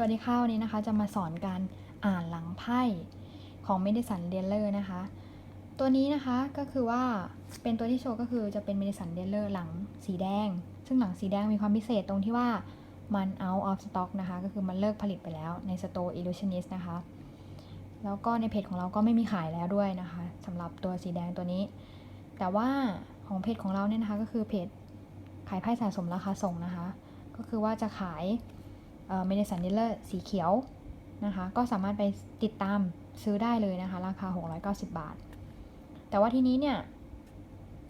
วัสดีค่ะวันนี้นะคะจะมาสอนการอ่านหลังไพ่ของ Medicine d e a l e r นะคะ ตัวนี้นะคะก็คือว่าเป็นตัวที่โชว์ก็คือจะเป็น Medicine d e a l e r หลังสีแดง ซึ่งหลังสีแดงมีความพิเศษตรงที่ว่ามัน out of stock นะคะ ก็คือมันเลิกผลิตไปแล้วใน Store Illusionist นะคะ แล้วก็ในเพจของเราก็ไม่มีขายแล้วด้วยนะคะสำหรับตัวสีแดงตัวนี้ แต่ว่าของเพจของเราเนี่ยนะคะก็คือเพจขายไพ่สะสมราคาส่งนะคะ ก็คือว่าจะขาย เมดิสันเดลเลอร์สีเขียวนะคะ ก็สามารถไปติดตามซื้อได้เลยนะคะ ราคา 690 บาท แต่ว่าทีนี้เนี่ย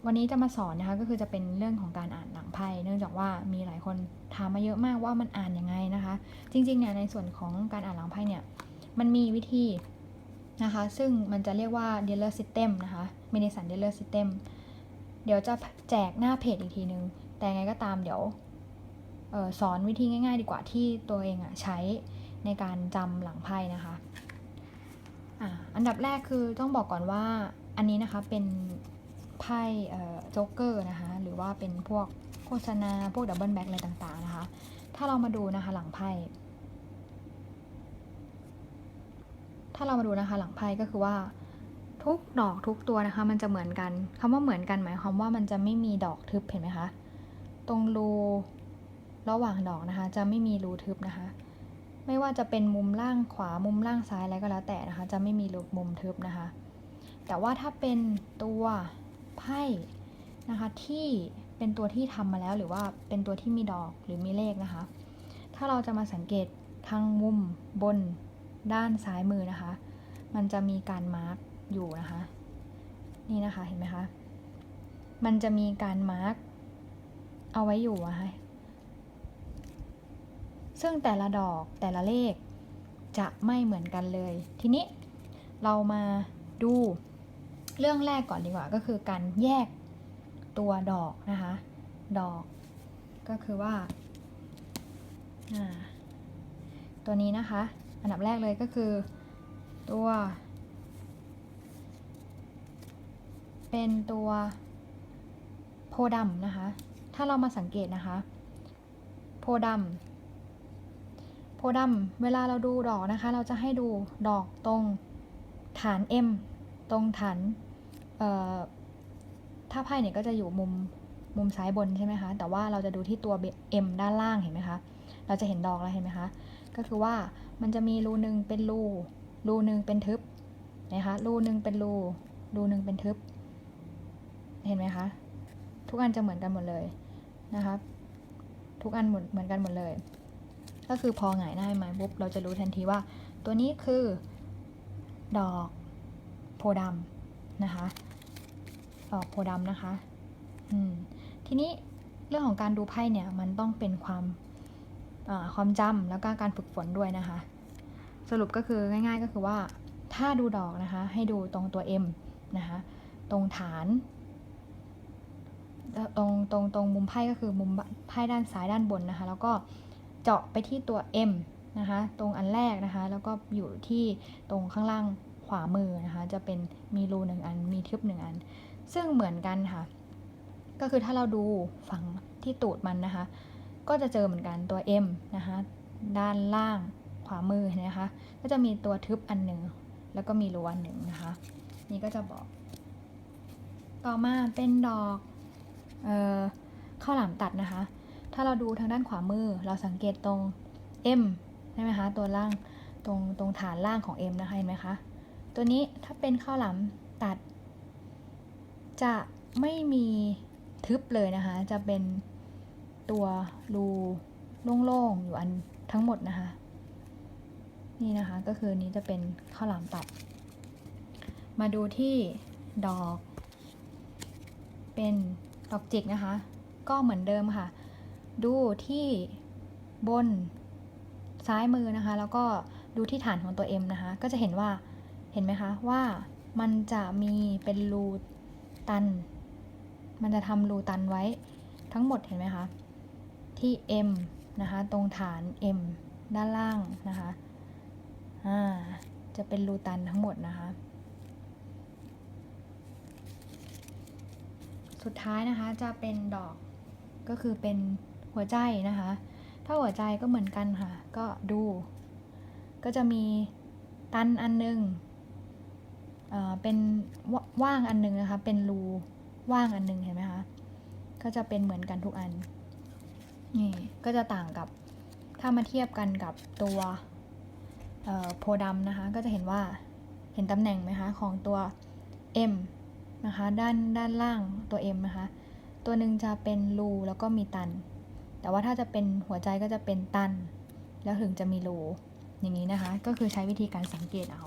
วันนี้จะมาสอนนะคะ ก็คือจะเป็นเรื่องของการอ่านหลังไพ่ เนื่องจากว่ามีหลายคนถามมาเยอะมากว่ามันอ่านยังไงนะคะ จริงๆเนี่ยในส่วนของการอ่านหลังไพ่เนี่ย มันมีวิธีนะคะ ซึ่งมันจะเรียกว่า dealer system นะคะ medicine dealer system เดี๋ยวจะแจกหน้าเพจอีกทีนึง แต่ไงก็ตามเดี๋ยว ออสอนวิธีง่าย ๆ ดีกว่าที่ตัวเองอะใช้ในการจำหลังไพ่นะคะอันดับแรกคือต้องบอกก่อนว่าอันนี้นะคะเป็นไพ่โจ๊กเกอร์นะคะหรือว่าเป็นพวกโฆษณาพวกดับเบิลแบ็กอะไรต่างๆนะคะ ถ้าเรามาดูนะคะหลังไพ่ถ้าเรามาดูนะคะหลังไพ่ก็คือว่าทุกดอกทุกตัวนะคะ มันจะเหมือนกันคำว่าเหมือนกันหมายความว่ามันจะไม่มีดอกทึบเห็นไหมคะ ตรงรู ระหว่างดอกนะคะ จะไม่มีรูทึบนะคะ ไม่ว่าจะเป็นมุมล่างขวามุมล่างซ้ายอะไรก็แล้วแต่นะคะ จะไม่มีรูมุมทึบนะคะ แต่ว่าถ้าเป็นตัวไพ่นะคะที่เป็นตัวที่ทำมาแล้วหรือว่าเป็นตัวที่มีดอกหรือมีเลขนะคะ ถ้าเราจะมาสังเกตทางมุมบนด้านซ้ายมือนะคะ มันจะมีการมาร์กอยู่นะคะ นี่นะคะเห็นไหมคะ มันจะมีการมาร์กเอาไว้อยู่อะค่ะ ซึ่งแต่ละดอกแต่ละเลขจะไม่เหมือนกันเลย ทีนี้เรามาดูเรื่องแรกก่อนดีกว่า ก็คือการแยกตัวดอกนะคะ ดอกก็คือว่า ตัวนี้นะคะ อันดับแรกเลยก็คือตัว เป็นตัวโพดำนะคะ ถ้าเรามาสังเกตนะคะ โพดำ โพดำเวลาเราดูดอกนะคะ เราจะให้ดูดอกตรงฐาน M ตรงฐานถ้าไพ่เนี่ยก็จะอยู่มุมมุมซ้ายบนใช่ไหมคะ แต่ว่าเราจะดูที่ตัว M ด้านล่างเห็นไหมคะ เราจะเห็นดอกแล้วเห็นไหมคะ ก็คือว่ามันจะมีรูหนึ่งเป็นรู รูหนึ่งเป็นทึบนะคะ รูหนึ่งเป็นรู รูหนึ่งเป็นทึบ เห็นไหมคะ ทุกอันจะเหมือนกันหมดเลยนะคะ ทุกอันเหมือนเหมือนกันหมดเลย ก็คือพอหงายหน้ามาปุ๊บเราจะรู้ทันทีว่า ตัวนี้คือ ดอกโพดำนะคะ ดอกโพดำนะคะ อืม ทีนี้เรื่องของการดูไพ่เนี่ยมันต้องเป็นความความจำแล้วก็การฝึกฝนด้วยนะคะ สรุปก็คือง่าย ๆ ก็คือว่าถ้าดูดอกนะคะ ให้ดูตรงตัว M นะคะตรงฐานตรงตรงตรงมุมไพ่ก็คือมุมไพ่ด้านซ้ายด้านบนนะคะ แล้วก็ เจาะไปที่ตัว M นะคะ ตรงอันแรกนะคะ แล้วก็อยู่ที่ตรงข้างล่างขวามือนะคะ จะเป็นมีรูหนึ่งอัน มีทึบหนึ่งอัน ซึ่งเหมือนกันค่ะ ก็คือถ้าเราดูฝั่งที่ตูดมันนะคะ ก็จะเจอเหมือนกันตัว M นะคะ ด้านล่างขวามือนะคะ ก็จะมีตัวทึบอันหนึ่ง แล้วก็มีรูอันหนึ่งนะคะ นี่ก็จะบอก ต่อมาเป็นดอก เอ่อข้าวหลามตัดนะคะ ถ้าเราดูทางด้านขวามือ เราสังเกตตรง M ใช่ไหมคะ ตัวล่าง ตรง ตรงฐานล่างของ M นะคะ เห็นไหมคะ ตัวนี้ถ้าเป็นข้าวหลามตัด จะไม่มีทึบเลยนะคะ จะเป็นตัวรูโล่งๆ อยู่อันทั้งหมดนะคะ นี่นะคะ ก็คือนี้จะเป็นข้าวหลามตัด มาดูที่ดอก เป็นดอกจิกนะคะ ก็เหมือนเดิมค่ะ ดูที่บนซ้ายมือนะคะ แล้วก็ดูที่ฐานของตัว M นะคะ ก็จะเห็นว่าเห็นไหมคะว่ามันจะมีเป็นรูตัน มันจะทำรูตันไว้ทั้งหมดเห็นไหมคะ ที่ M นะคะ ตรงฐาน M ด้านล่างนะคะอ่าจะเป็นรูตันทั้งหมดนะคะ สุดท้ายนะคะจะเป็นดอกก็คือเป็น หัวใจนะคะ ถ้าหัวใจก็เหมือนกันค่ะ ก็ดู ก็จะมีตันอันหนึงเอ่อเป็นวว่างอันหนึงนะคะ เป็นรูว่างอันหนึงเห็นไหมคะ ก็จะเป็นเหมือนกันทุกอัน นี่ก็จะต่างกับถ้ามาเทียบกันกับตัวโพธิ์ดำนะคะ ก็จะเห็นว่าเห็นตำแหน่งไหมคะของตัว M นะคะ ด้านด้านล่างตัว M นะคะ ตัวหนึ่งจะเป็นรูแล้วก็มีตัน แต่ว่าถ้าจะเป็นหัวใจก็จะเป็นตัน แล้วถึงจะมีรูอย่างนี้นะคะ ก็คือใช้วิธีการสังเกตเอา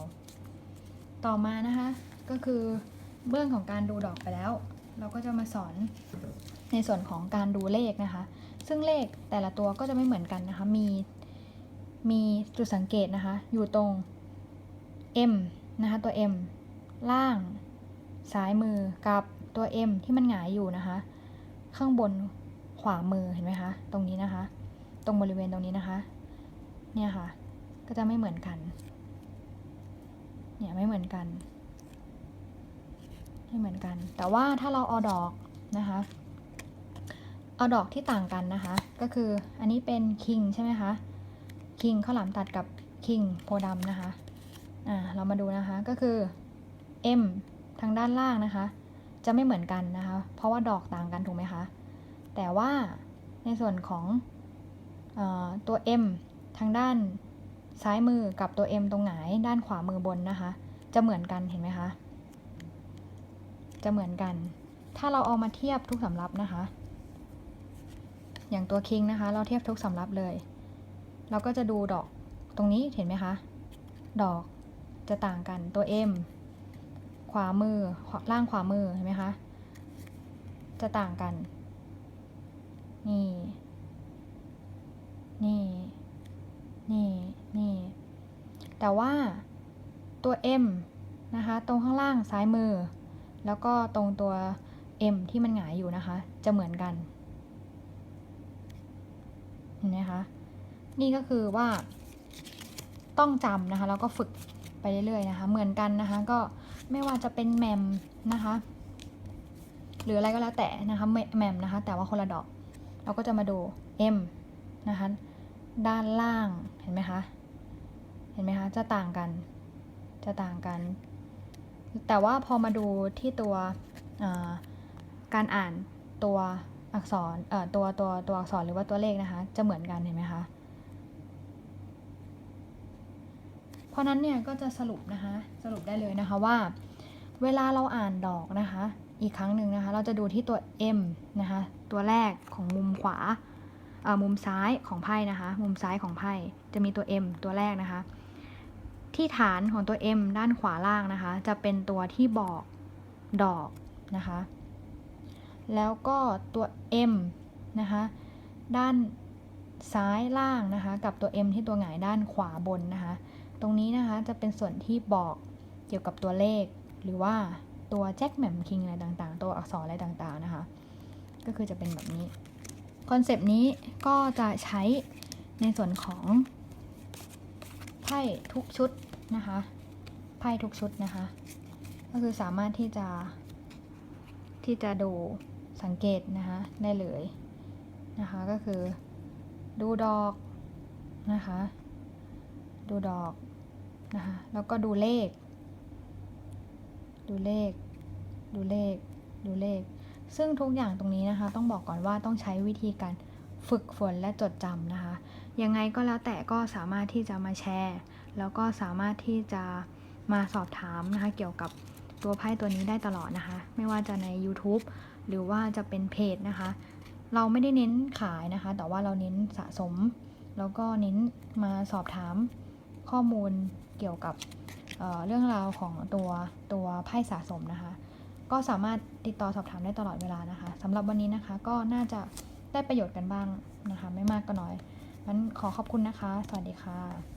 ต่อมานะคะ ก็คือเรื่องของการดูดอกไปแล้ว เราก็จะมาสอนในส่วนของการดูเลขนะคะ ซึ่งเลขแต่ละตัวก็จะไม่เหมือนกันนะคะ มีมีจุดสังเกตนะคะ อยู่ตรง M นะคะ ตัว M ล่างซ้ายมือกับตัว M ที่มันหงายอยู่นะคะ ข้างบน ขวามือเห็นไหมคะ ตรงนี้นะคะ ตรงบริเวณตรงนี้นะคะ เนี่ยค่ะ ก็จะไม่เหมือนกัน เนี่ยไม่เหมือนกัน ไม่เหมือนกัน แต่ว่าถ้าเราเอาดอกนะคะ เอาดอกที่ต่างกันนะคะ ก็คืออันนี้เป็นคิงใช่ไหมคะ คิงข้าวหลามตัดกับคิงโพธิ์ดำนะคะ อ่า เรามาดูนะคะ ก็คือ M ทางด้านล่างนะคะ จะไม่เหมือนกันนะคะ เพราะว่าดอกต่างกันถูกไหมคะ แต่ว่าในส่วนของออตัว M ทางด้านซ้ายมือกับตัว M ตรงหงายด้านขวามือบนนะคะ จะเหมือนกันเห็นไหมคะ จะเหมือนกัน ถ้าเราเอามาเทียบทุกสำรับนะคะ อย่างตัวคิงนะคะ เราเทียบทุกสำรับเลย เราก็จะดูดอกตรงนี้เห็นไหมคะ ดอกจะต่างกันตัว M ขวามือล่างขวามือเห็นไหมคะ จะต่างกัน นี่ นี่ นี่ นี่ แต่ว่าตัว M นะคะ ตรงข้างล่างซ้ายมือ แล้วก็ตรงตัว M ที่มันหงายอยู่นะคะ จะเหมือนกันเห็นไหมคะ นี่ก็คือว่า ต้องจำนะคะ แล้วก็ฝึกไปเรื่อยๆนะคะ เหมือนกันนะคะ ก็ไม่ว่าจะเป็นแมมนะคะ หรืออะไรก็แล้วแต่นะคะ แมมนะคะ แต่ว่าคนละดอก เราก็จะมาดู M นะคะ ด้านล่างเห็นไหมคะ เห็นไหมคะ จะต่างกัน จะต่างกัน แต่ว่าพอมาดูที่ตัวการอ่านตัวอักษรเอ่อตัวตัวตัวอักษรหรือว่าตัวเลขนะคะ จะเหมือนกันเห็นไหมคะ เพราะนั้นเนี่ยก็จะสรุปนะคะ สรุปได้เลยนะคะว่า เวลาเราอ่านดอกนะคะ อีกครั้งหนึ่งนะคะ เราจะดูที่ตัว M นะคะ ตัวแรกของมุมขวาเอ่อมุมซ้ายของไพ่นะคะ มุมซ้ายของไพ่จะมีตัว M ตัวแรกนะคะ ที่ฐานของตัว M ด้านขวาล่างนะคะ จะเป็นตัวที่บอกดอกนะคะ แล้วก็ตัว M นะคะ ด้านซ้ายล่างนะคะ กับตัว M ที่ตัวหงายด้านขวาบนนะคะ ตรงนี้นะคะจะเป็นส่วนที่บอกเกี่ยวกับตัวเลข หรือว่าตัวแจ็คแหม่มคิงอะไรต่างๆ ตัวอักษรอะไรต่างๆนะคะ ก็คือจะเป็นแบบนี้ คอนเซปต์นี้ก็จะใช้ในส่วนของไพ่ทุกชุดนะคะไพ่ทุกชุดนะคะ ก็คือสามารถที่จะที่จะดูสังเกตนะคะได้เลยนะคะก็คือดูดอกนะคะดูดอกนะคะแล้วก็ดูเลข ดูเลข ดูเลข ดูเลข ซึ่งทุกอย่างตรงนี้นะคะ ต้องบอกก่อนว่าต้องใช้วิธีการฝึกฝนและจดจำนะคะ ยังไงก็แล้วแต่ก็สามารถที่จะมาแชร์ แล้วก็สามารถที่จะมาสอบถามนะคะ เกี่ยวกับตัวไพ่ตัวนี้ได้ตลอดนะคะ ไม่ว่าจะใน YouTube หรือว่าจะเป็นเพจนะคะ เราไม่ได้เน้นขายนะคะ แต่ว่าเราเน้นสะสม แล้วก็เน้นมาสอบถามข้อมูลเกี่ยวกับเเรื่องราวของตัวตัวไพ่สะสมนะคะ ก็สามารถติดต่อสอบถามได้ตลอดเวลานะคะสำหรับวันนี้นะคะก็น่าจะได้ประโยชน์กันบ้างนะคะ ไม่มากก็น้อยงั้นขอขอบคุณนะคะ สวัสดีค่ะ